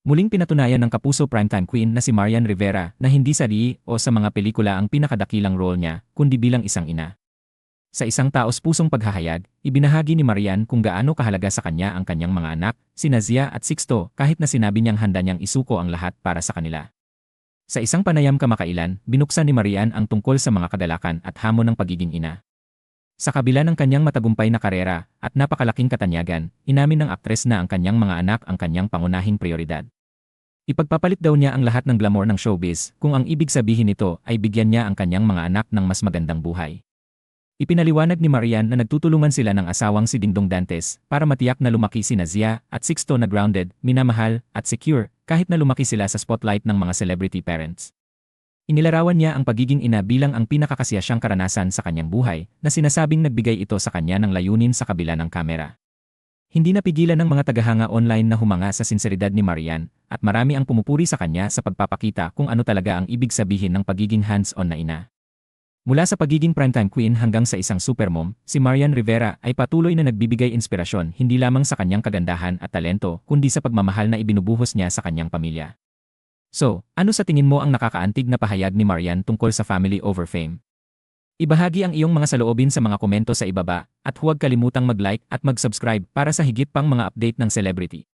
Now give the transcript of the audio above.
Muling pinatunayan ng kapuso primetime queen na si Marian Rivera na hindi sa Lee o sa mga pelikula ang pinakadakilang role niya, kundi bilang isang ina. Sa isang taos pusong paghahayag, ibinahagi ni Marian kung gaano kahalaga sa kanya ang kanyang mga anak, si Nazia at Sixto, kahit na sinabi niyang handa niyang isuko ang lahat para sa kanila. Sa isang panayam kamakailan, binuksan ni Marian ang tungkol sa mga kadalakan at hamon ng pagiging ina. Sa kabila ng kanyang matagumpay na karera at napakalaking katanyagan, inamin ng aktres na ang kanyang mga anak ang kanyang pangunahing prioridad. Ipagpapalit daw niya ang lahat ng glamour ng showbiz kung ang ibig sabihin nito ay bigyan niya ang kanyang mga anak ng mas magandang buhay. Ipinaliwanag ni Marian na nagtutulungan sila ng asawang si Dingdong Dantes para matiyak na lumaki si Nazia at Sixto na grounded, minamahal, at secure kahit na lumaki sila sa spotlight ng mga celebrity parents. Inilarawan niya ang pagiging ina bilang ang pinakakasiyasyang karanasan sa kanyang buhay na sinasabing nagbigay ito sa kanya ng layunin sa kabila ng kamera. Hindi napigilan ng mga tagahanga online na humanga sa sinseridad ni Marian at marami ang pumupuri sa kanya sa pagpapakita kung ano talaga ang ibig sabihin ng pagiging hands-on na ina. Mula sa pagiging primetime queen hanggang sa isang supermom, si Marian Rivera ay patuloy na nagbibigay inspirasyon hindi lamang sa kanyang kagandahan at talento kundi sa pagmamahal na ibinubuhos niya sa kanyang pamilya. So, ano sa tingin mo ang nakakaantig na pahayag ni Marian tungkol sa family over fame? Ibahagi ang iyong mga saloobin sa mga komento sa ibaba at huwag kalimutang mag-like at mag-subscribe para sa higit pang mga update ng celebrity.